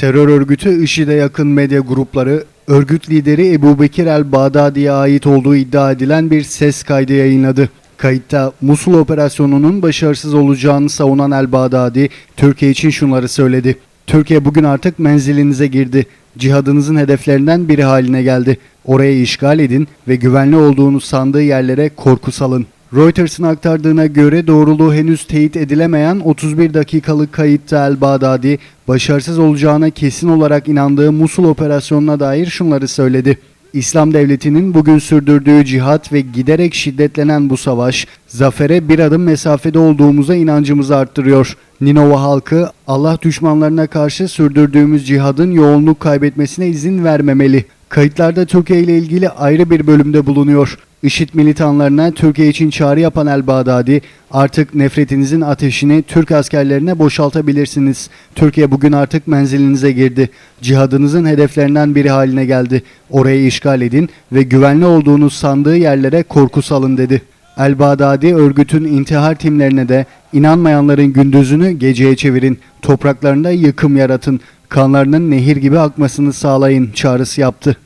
Terör örgütü IŞİD'e yakın medya grupları, örgüt lideri Ebu Bekir el-Bağdadi'ye ait olduğu iddia edilen bir ses kaydı yayınladı. Kayıtta Musul operasyonunun başarısız olacağını savunan el-Bağdadi, Türkiye için şunları söyledi. Türkiye bugün artık menzilinize girdi. Cihadınızın hedeflerinden biri haline geldi. Orayı işgal edin ve güvenli olduğunu sandığı yerlere korku salın. Reuters'ın aktardığına göre doğruluğu henüz teyit edilemeyen 31 dakikalık kayıtta El Bağdadi, başarısız olacağına kesin olarak inandığı Musul operasyonuna dair şunları söyledi. İslam devletinin bugün sürdürdüğü cihat ve giderek şiddetlenen bu savaş, zafere bir adım mesafede olduğumuza inancımızı arttırıyor. Ninova halkı, Allah düşmanlarına karşı sürdürdüğümüz cihadın yoğunluk kaybetmesine izin vermemeli. Kayıtlarda Türkiye ile ilgili ayrı bir bölümde bulunuyor. IŞİD militanlarına Türkiye için çağrı yapan El Bağdadi, artık nefretinizin ateşini Türk askerlerine boşaltabilirsiniz. Türkiye bugün artık menzilinize girdi. Cihadınızın hedeflerinden biri haline geldi. Orayı işgal edin ve güvenli olduğunuz sandığı yerlere korku salın dedi. El Bağdadi örgütün intihar timlerine de inanmayanların gündüzünü geceye çevirin, topraklarında yıkım yaratın, kanlarının nehir gibi akmasını sağlayın çağrısı yaptı.